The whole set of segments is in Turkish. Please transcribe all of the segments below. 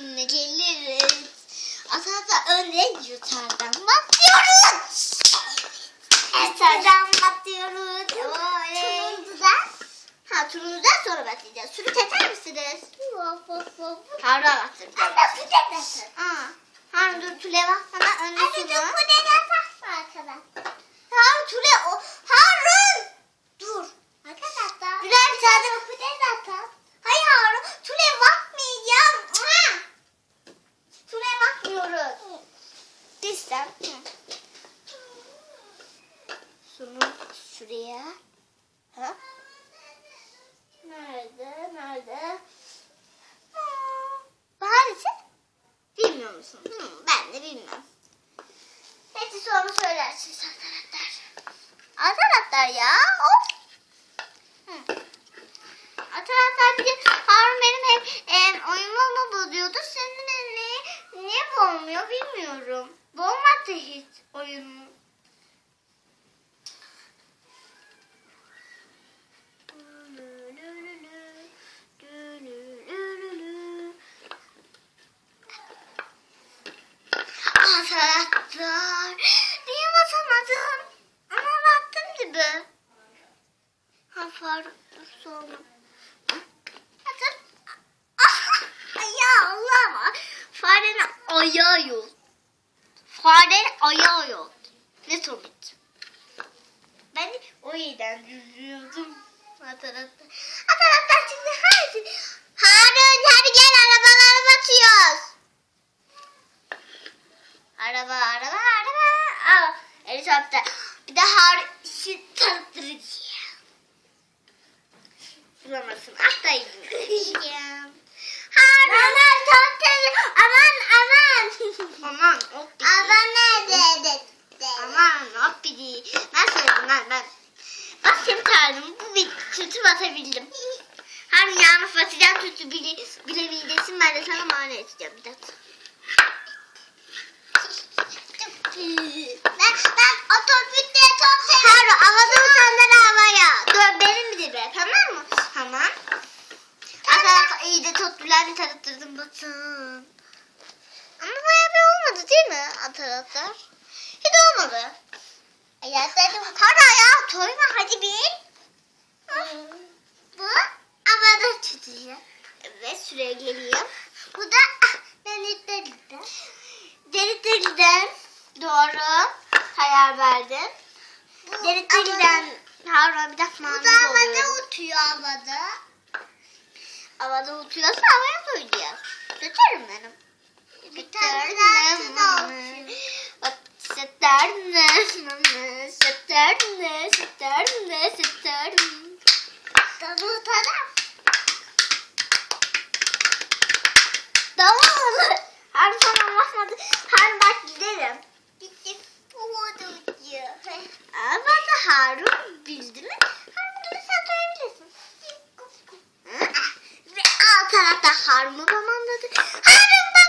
Yine geliriz. Aslında önce yutardan batıyoruz. Yutardan batıyoruz. Turuncudan. Ha turuncudan sonra batacağız. Sürü teker misiniz? Harun nasıl? Aa. Harun dur Tule bak sana önce Anne dur bu ne nasıl? Arkadan. Harun Tule o. Harun. Dur. Arkadaşlar. Güler bir tane bu ne zaten? Hayır Harun. Tule bakmayacağım. Mua! Tule bakmıyoruz. Sistem. Şunu şuraya. Ha? Nerede? Nerede? Bahar için? Bilmiyor musun? Hı, ben de bilmiyorum. Neyse sonra söylersiniz arkadaşlar. Arkadaşlar ya. Of. Hı. Arkadaşlar bir de Harun benim hep e, oyunumu bozuyordu. Senin niye, niye boğmuyor bilmiyorum. Boğmadı hiç oyunumu. Arkadaşlar. Niye basamadım? Ama baktım gibi. Ha Faruk Ah, ya Allah. Farenin ayağı yok. Farenin ayağı yok. Ne sonuç? Ben o yüzden üzüldüm. Atarakta. Atarakta şimdi hadi. Harun hadi gel arabalara batıyoruz. Araba araba araba. Aa, helikopter. Bir de Harun işi tanıttırıcı. Bulamazsın. Atlayayım. Harun. Aman tahtayı. Aman aman. aman. Hop Aman nerede? Aman hop bidi. Ben söyledim ben ben. Bak seni çağırdım. Bu bir sütü batabildim. Harun yağını batacağım sütü bile, bilebilirsin. Ben de sana mani edeceğim bir dakika. Ben, ben otobüste top Harun havada uçanları havaya. Dur benim dibe tamam mı? Tamam. Arkadaşlar iyi de toplularını tanıttırdım batın. Ama bayağı bir olmadı değil mi arkadaşlar? Hiç olmadı. Ya dedim para ya toyma hadi bir. Bu havada tutuyor. Evet şuraya geliyor. Bu da ah, denetlerden. Denetlerden doğru karar verdin. Denetlerden Harun bir dakika Bu da havada uçuyor havada. Havada uçuyorsa havaya koyacağız. Tutarım benim. Tutarım. Sütler ne? Sütler ne? Sütler ne? Sütler Davul taraf. Davul. Her zaman bakmadı. Her bak gidelim. Gittim. Havada Ama da Harun bildi mi? Harun dur sen duyabilirsin. Hı? Ve alt tarafta Harun'u babanladı. Harun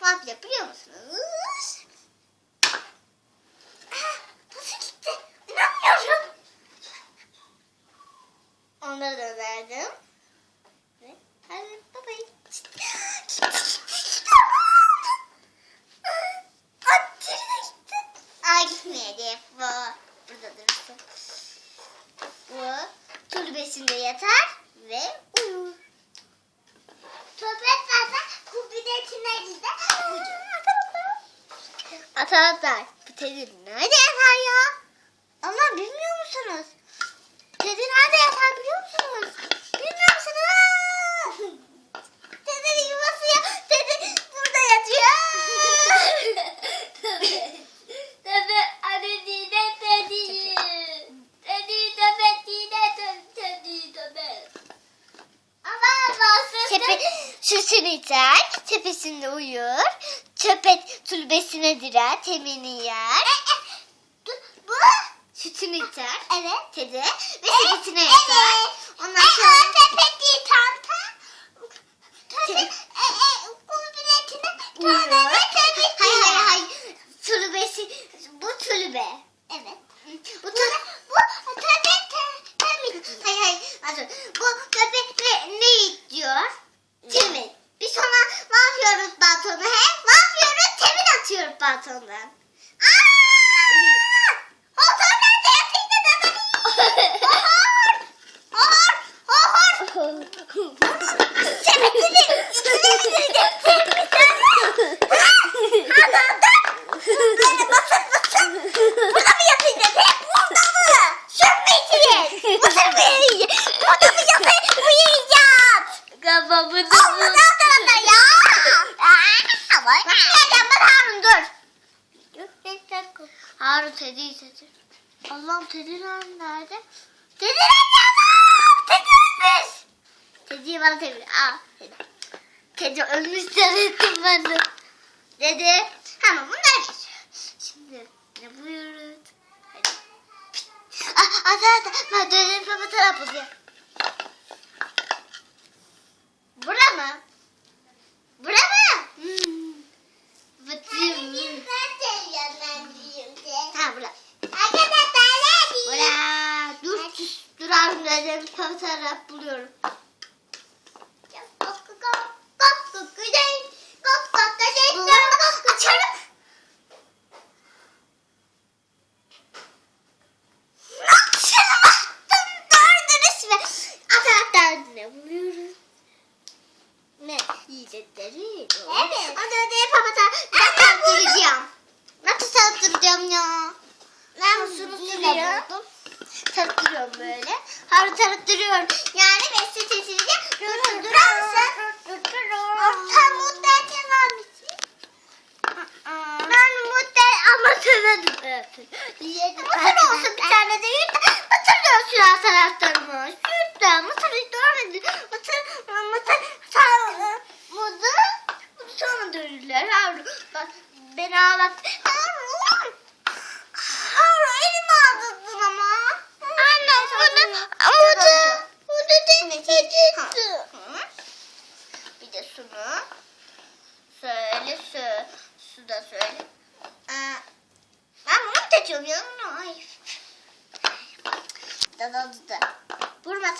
Mafya biliyor musunuz? tepesinde uyur. Çöpet tulbesine direr, temini yer. E, e, bu sütünü içer. Evet. Kedi ve e, evet. yatar. Ondan sonra atandan. Dedi canım. Kedi ölmüş. Kediyi bana tebrik. Aa dedi. Kedi ölmüş zannettim ben de. Dedi. Hemen bunlar. Şimdi ne buyurun? Aa, ah, ata ah, ata. Ah, ben dönelim baba tarafı diye. Bura mı? Bura mı? Hmm. Vıtıyım. Ben de yanındayım. Ha bura. fotoğrafların fotoğraf buluyorum. Kok kok kok kok kok kok kok kok kok kok kok kok kok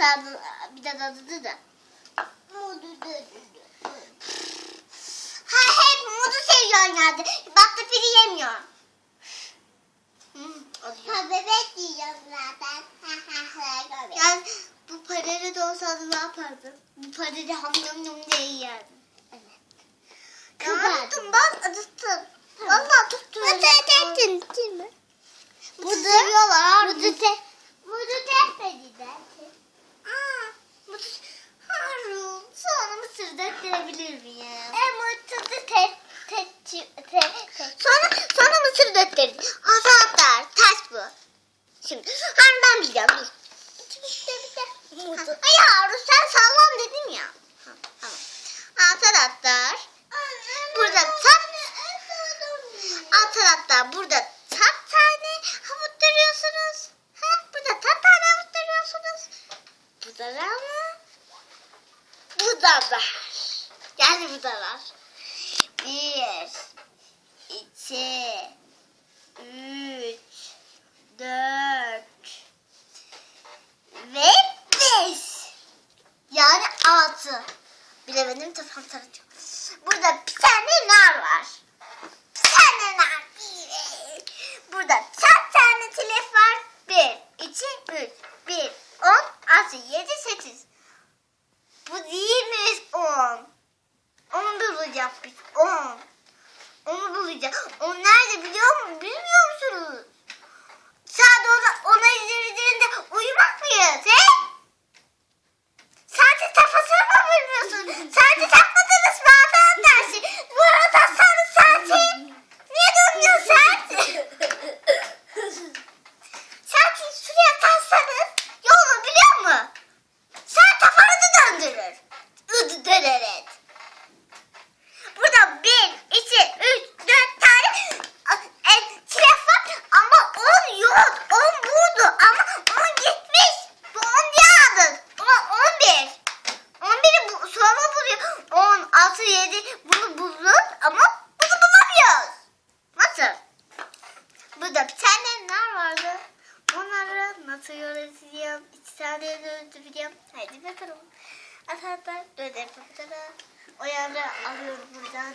sağdan bir de dadı da. Modu Ha hep modu seviyorsun herhalde. Baktı biri yemiyor. Ha bebek yiyorum zaten. yani bu parayla da olsaydı ne yapardın? Bu parayla ham yum yum diye yiyerdin. Evet. Kıvırdım ben acıttım. Valla tuttum. iki, üç, dört ve beş. Yani altı. Bilemedim tafam taracağım. arkadaşlar döner. O yanı alıyorum buradan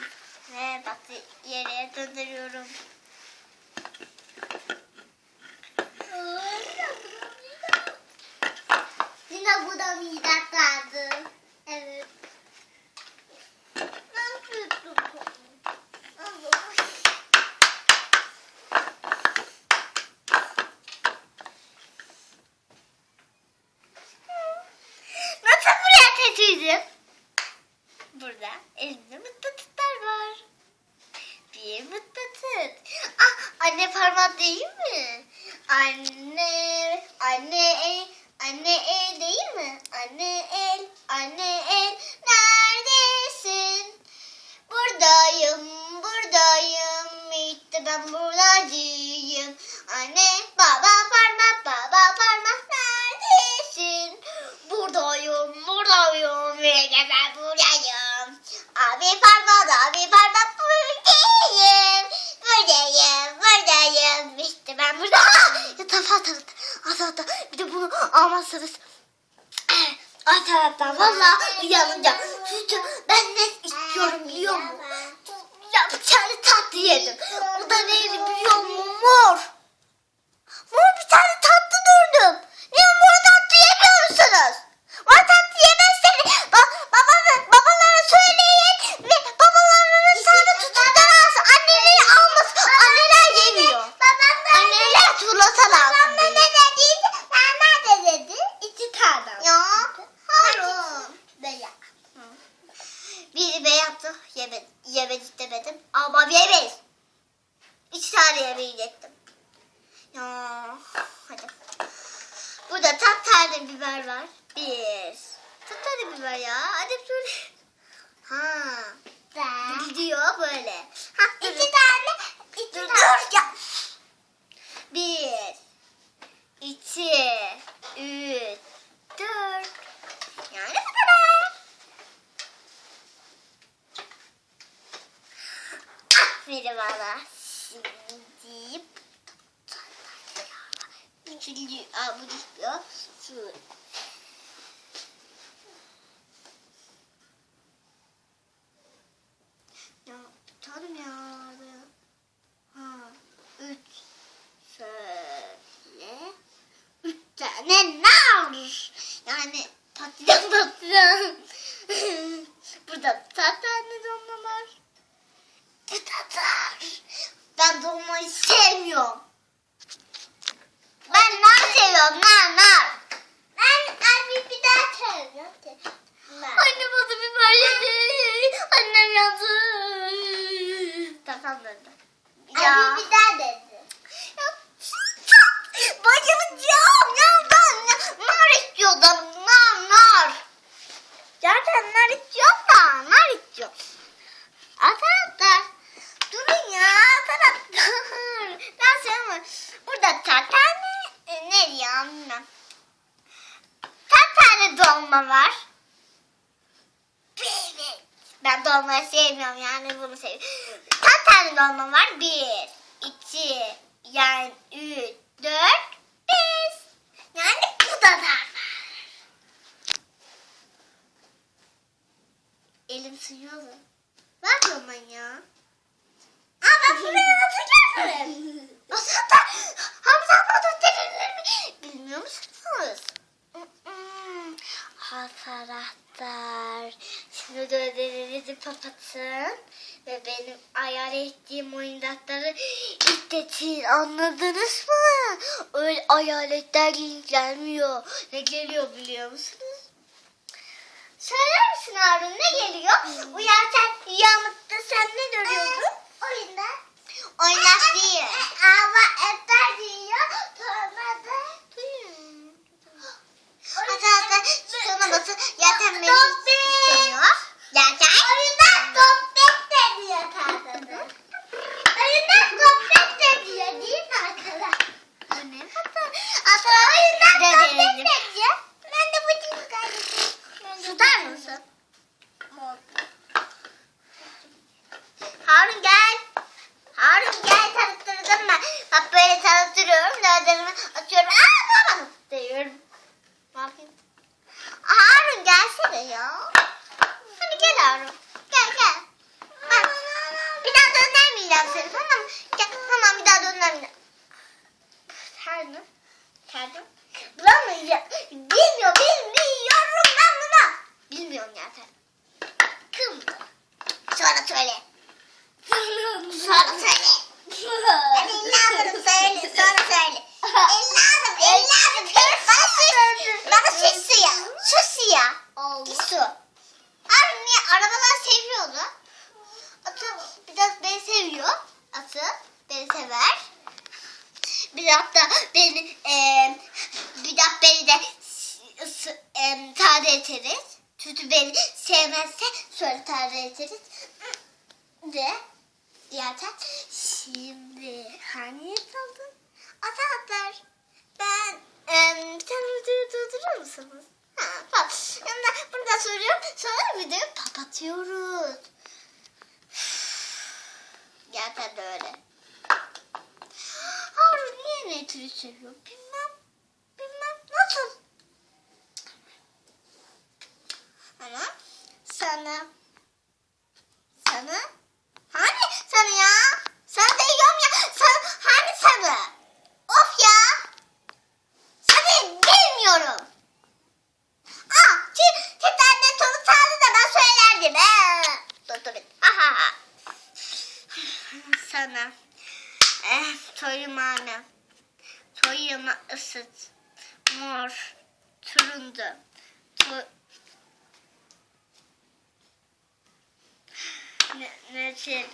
ve bak yere döndürüyorum. Yine bu da midat lazım. taraf ay ee, taraftan valla uyanacağım. Çünkü ben ne istiyorum biliyor musun? Ya bir tane tatlı yedim. Şu. Ya ya. Ha. Üç. Şöyle. Üç tane nar. Yani patlıcan patlıcan. Burada tane dolma var. Tatar. Ben dolmayı sevmiyorum. Ben nar seviyorum nar nar. Abi bir daha çağırıyorum. Anne bana biberledi. Annem yandı. Tamam dedi. Abi bir daha dedi. Bayılacağım ya ben ya. nar istiyordum nar nar. Zaten nar istiyorum da nar istiyorum. Arkadaşlar durun ya arkadaşlar. Ben sevmiyorum. Burada dört tane e, ne diyeyim bilmem. Tane dolma var. Evet. Ben dolmayı sevmiyorum yani bunu seviyorum. Kaç tane dolma var? Bir, iki, yani üç, dört, beş. Yani bu kadar var. Elim sıyıyordu. Ver dolmayı ya. Aa ben buraya nasıl geldim? Nasıl da Hamza mi? Bilmiyor musunuz? Mm-mm. Arkadaşlar şimdi de ödevinizi kapatın ve benim ayar ettiğim oyuncakları izletin anladınız mı? Öyle hayaletler gelmiyor. Ne geliyor biliyor musunuz? Söyler misin Harun ne geliyor? Uyan sen rüyamda sen ne görüyordun? Oyunda. Oynak değil. Ama etler diyor. Sonra da Arkadaşlar sonra basın zaten beni Top istemiyor. Zaten. Oyunda sohbet de diyor kadını. Oyunda sohbet de diyor değil mi arkadaşlar? Bu ne kadar? Arkadaşlar Oyunda sohbet deneyelim. de diyor. Ben de bu çocuk kardeşim. Tutar mısın? Harun gel. Harun gel tanıttırdım ben. Bak böyle tanıttırıyorum. Dördlerimi atıyorum. Aa tamam diyorum. Bakayım. Harun gelsene ya. Hadi gel. Gel. Bak. Bir daha döndürmeyeceğim seni tamam mı? Gel. Tamam bir daha döndürmeyeceğim. Harun. Harun. Bulamayacağım. Bilmiyor, bilmiyorum ben bunu. Bilmiyorum zaten. Kım. Sonra söyle. Sonra söyle. Hadi evladım söyle. Sonra söyle. Evladım, evladım. Bana sus. Bana sus ya. Sus ya. Git su. Arabalar seviyordu? Atı biraz beni seviyor. Atı beni sever. Biraz da beni eee biraz beni de s- em, tade ederiz. Çünkü beni sevmezse şöyle tade ederiz. De zaten şimdi hangi kaldım? Arkadaşlar ben em, bir tane videoyu durdurur musunuz? Ha. Şimdi burada soruyorum. Sonra videoyu kapatıyoruz. De öyle. Harun niye netri seviyor? Bilmem. Bilmem. Nasıl? Ama sana sana hani sana ya? Sana diyorum ya. Sana, hani sana? Of ya. Sana bilmiyorum. Aa, ki, ki tane soru sağdı da ben söylerdim. Ee. Dur dur. Aha. Sana. Eh, soyumağını. Soyuma ısıt. Mor. Turuncu. Tu ne, neçil.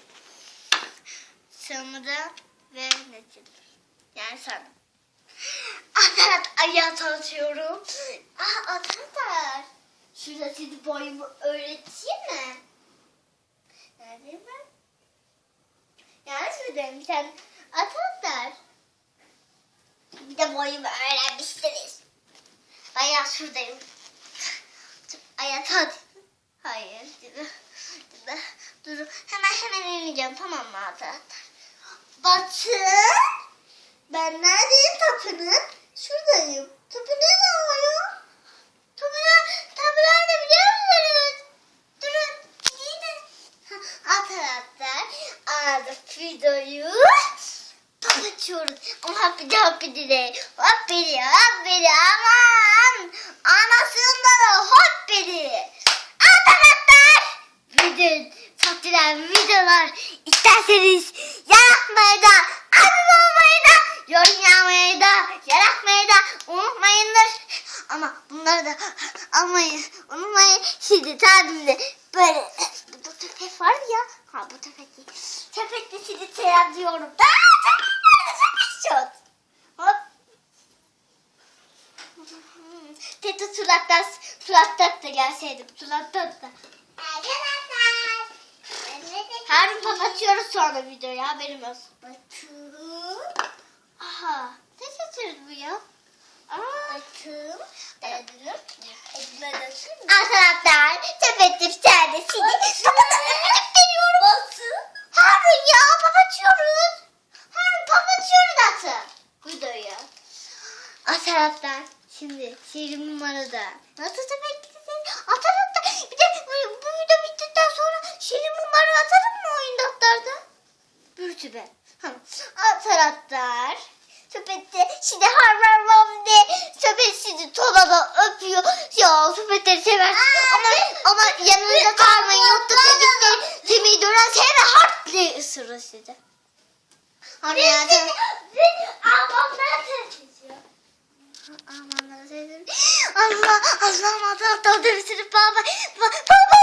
Samura ve neçil. Yani sana. Atarat ayağa tanıtıyorum. Ah Atarat. Şurada sizi boyumu öğreteyim mi? Neredeyim ben? Yanlış mı sen? Atarat. Bir de boyumu öğrenmişsiniz. Ayağı şuradayım. Ayağı tanıt. Hayır. Dur. Dur. Dur. Hemen hemen ineceğim tamam mı Atarat? Batı. Ben neredeyim tapının? Şuradayım. Tapı ne oluyor? Tapılar, tapılar da biliyor musunuz? Durun. Neydi? Alt taraftan aldık videoyu. Top açıyoruz. Ama hapidi hapidi de. Hapidi hapidi aman. Anasında da hapidi. Alt taraftan video, tapılar videolar. İsterseniz yapmayı da yorum yapmayı da yaratmayı da unutmayındır. Ama bunları da almayı unutmayın. Şimdi tabimde böyle burada tepek var ya. Ha bu tepek değil. Tepekte sizi selamlıyorum. Aa, tepek nerede? Tepek şut. Hop. Tete surattan, surattan da gelseydim. Surattan da. Arkadaşlar. Harun kapatıyoruz sonra videoyu haberim olsun. Batım. Aha. Ne sesiniz bu ya? Aa. Batım. Edim. Edime Arkadaşlar tanesini kapatıp geliyorum. Batım. Harun ya kapatıyoruz. Harun kapatıyoruz atı. Videoyu. Arkadaşlar şimdi seri numarada. Nasıl sepetlisiniz? Arkadaşlar bir de bu, bu video bittikten sonra seri numara atalım mı oyun daftarda? Bürtübe. Tamam. Arkadaşlar. Sepette şimdi harman vam de sepet sizi tolada öpüyor. Ya sepetleri seversiniz. Ama, ama yanınızda kalmayın. Yoksa sepetleri temiği dönerse hemen harple ısırır sizi. Harun ya sen... Ablamdan seçiyor. Aman Allah'ım. Allah Allah'ım Allah Allah. Baba baba baba baba